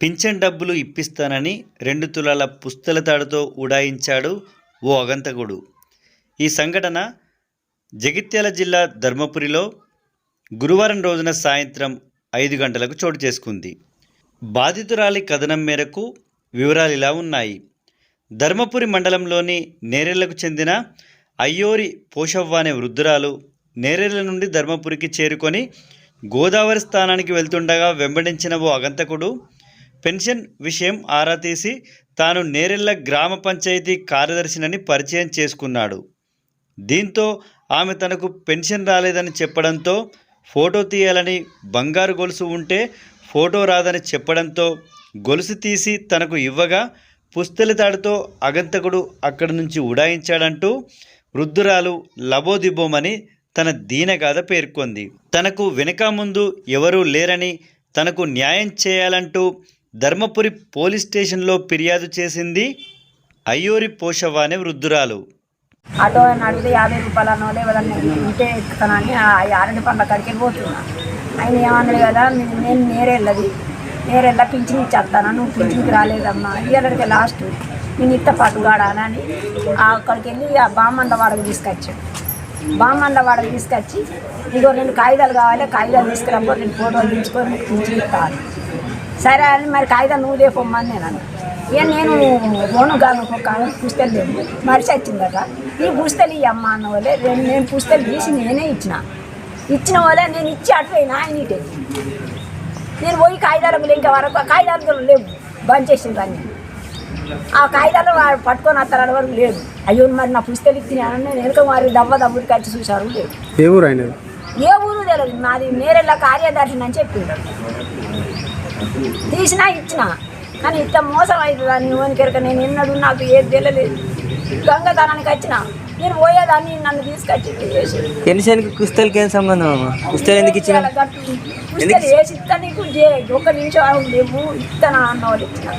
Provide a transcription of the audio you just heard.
Pension డబ్బులు ఇప్పిస్తానని రెండు తులాల పుస్తల తాడుతో ఉడాయించాడు ఓ అగంతకుడు. ఈ సంఘటన జగిత్యాల జిల్లా ధర్మపురిలో గురువారం రోజున సాయంత్రం ఐదు గంటలకు చోటు చేసుకుంది. బాధితురాలి కథనం మేరకు వివరాలు ఇలా ఉన్నాయి. ధర్మపురి మండలంలోని నేరెళ్ళకు చెందిన అయ్యోరి పోషవ్వ అనే వృద్ధురాలు నేరెళ్ళ నుండి ధర్మపురికి చేరుకొని గోదావరి స్థానానికి వెళ్తుండగా వెంబడించిన ఓ అగంతకుడు పెన్షన్ విషయం ఆరా తీసి తాను నేరెళ్ళ గ్రామ పంచాయతీ కార్యదర్శినని పరిచయం చేసుకున్నాడు. దీంతో ఆమె తనకు పెన్షన్ రాలేదని చెప్పడంతో ఫోటో తీయాలని బంగారు గొలుసు ఉంటే ఫోటో రాదని చెప్పడంతో గొలుసు తీసి తనకు ఇవ్వగా పుస్తెలతాడుతో అగంతకుడు అక్కడి నుంచి ఉడాయించాడంటూ వృద్ధురాలు లబోదిబోమని తన దీనగాథ పేర్కొంది. తనకు వెనుక ముందు ఎవరూ లేరని తనకు న్యాయం చేయాలంటూ ధర్మపురి పోలీస్ స్టేషన్లో ఫిర్యాదు చేసింది అయ్యూరి పోషవ్వ అనే వృద్ధురాలు. ఆటో అని అడిగితే యాభై రూపాయలు అన్నో లేవదన్నా ఉంటే ఎక్కుతానని ఆ ఆరెండు పండ్ల కడికి వెళ్ళిపోతున్నా ఆయన ఏమన్నాడు కదా "నేను- నేను నేరెళ్ళది. నేరెళ్ళ పింఛన్ ఇచ్చేస్తాను? నువ్వు పింఛన్కి రాలేదమ్మా. ఇయ్యాలడికి లాస్ట్ నేను ఇత్త పట్టుగాడానని అక్కడికి వెళ్ళి ఆ బామండ వాడకు తీసుకొచ్చాడు బామండ వాడకు తీసుకొచ్చి ఇదిగో రెండు కాగితాలు కావాలి కాగితాలు తీసుకురాబో రెండు ఫోటోలు తీసుకొని పింఛన్ ఇస్తాను సరే అని మరి కాగితాలు నువ్వు లేపమ్మని నేను అన్న. ఇక నేను ఓను కాదు కాను పుస్తలు లేవు మరిచి వచ్చిందట. ఈ పుస్తలు ఈ అమ్మ అన్న వాళ్ళే రెండు నేను పుస్తలు తీసి నేనే ఇచ్చిన. ఇచ్చిన వాళ్ళే నేను ఇచ్చి అటుపోయినా ఆయన ఇటే. నేను పోయి కాగితాలకు ఇంకా వరకు ఆ లేవు. బంద్ చేసింది అన్ని. ఆ కాగితాలు వాడు పట్టుకొని వస్తారు వరకు లేదు అయ్యో మరి నా పుస్తలు ఇచ్చిన నేను వెనుక మరి దవ్వ దవ్వుడికి వచ్చి చూశారు లేదు ఏ ఊరు తెలియదు నాది నేరెళ్ళ కార్యదర్శిని అని చెప్పిండు తీసినా ఇచ్చిన. కానీ ఇంత మోసం అవుతుందని ఓనికెరక నేను ఎన్నడూ నాకు ఏది తెలియలేదు. దొంగతనానికి వచ్చిన. నేను పోయేదాన్ని నన్ను తీసుకొచ్చి పెన్షన్కి కుస్తలకి ఏం సంబంధం అమ్మా? కుస్తలు ఎందుకు ఇచ్చిన ఇవాళ గట్టు పుస్తలు వేసి ఇస్తా నీకు ఒక్క నిమిషం లేవు ఇస్తానా అన్న వాళ్ళు ఇచ్చిన.